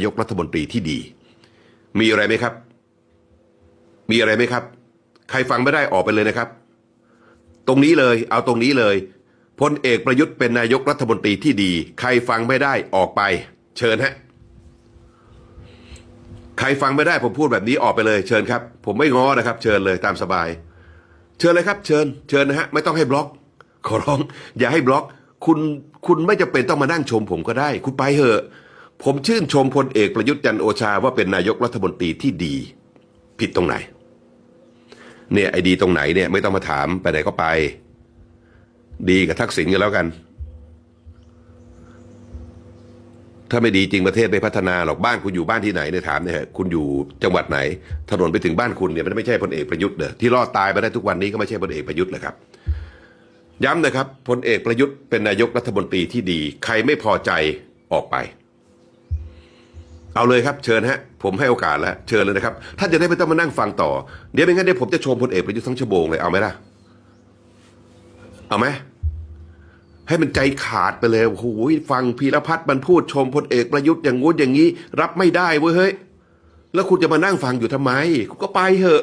นายกรัฐมนตรีที่ดี มีอะไรไหมครับ มีอะไรไหมครับ ใครฟังไม่ได้ออกไปเลยนะครับ ตรงนี้เลย เอาตรงนี้เลยพลเอกประยุทธ์เป็นนายกรัฐมนตรีที่ดี ใครฟังไม่ได้ออกไป เชิญฮะใครฟังไม่ได้ผมพูดแบบนี้ออกไปเลย เชิญครับ ผมไม่ง้อนะครับ เชิญเลยตามสบาย เชิญเลยครับ เชิญ เชิญนะฮะไม่ต้องให้บล็อก ขอร้อง อย่าให้บล็อก คุณคุณไม่จำเป็นต้องมานั่งชมผมก็ได้ คุณไปเถอะ ผมชื่นชมพลเอกประยุทธ์จันโอชาว่าเป็นนายกรัฐมนตรีที่ดี ผิดตรงไหน เนี่ยไอ้ดีตรงไหนเนี่ยไม่ต้องมาถามไปไหนก็ไป ดีกับทักษิณกันแล้วกัน ถ้าไม่ดีจริงประเทศไม่พัฒนาหรอกบ้านคุณอยู่บ้านที่ไหนเนี่ยถามเนี่ยคุณอยู่จังหวัดไหน ถนนไปถึงบ้านคุณเนี่ยมันไม่ใช่พลเอกประยุทธ์เด้อที่รอดตายมาได้ทุกวันนี้ก็ไม่ใช่พลเอกประยุทธ์เลยครับย้ำนะครับพลเอกประยุทธ์เป็นนายกรัฐมนตรีที่ดี ใครไม่พอใจออกไป เอาเลยครับเชิญฮะผมให้โอกาสแล้วเชิญเลยนะครับท่านจะได้ไม่ต้องมานั่งฟังต่อ เดี๋ยวไม่งั้นเดี๋ยวผมจะชมพลเอกประยุทธ์ทั้งชั่วโมงเลยเอาไหมล่ะ เอาไหมให้มันใจขาดไปเลยโอ้โหฟังพีรพัฒน์มันพูดชมพลเอกประยุทธ์อย่างงู้นอย่างนี้ รับไม่ได้เว้ยเฮ้ยแล้วคุณจะมานั่งฟังอยู่ทำไมคุณก็ไปเถอะ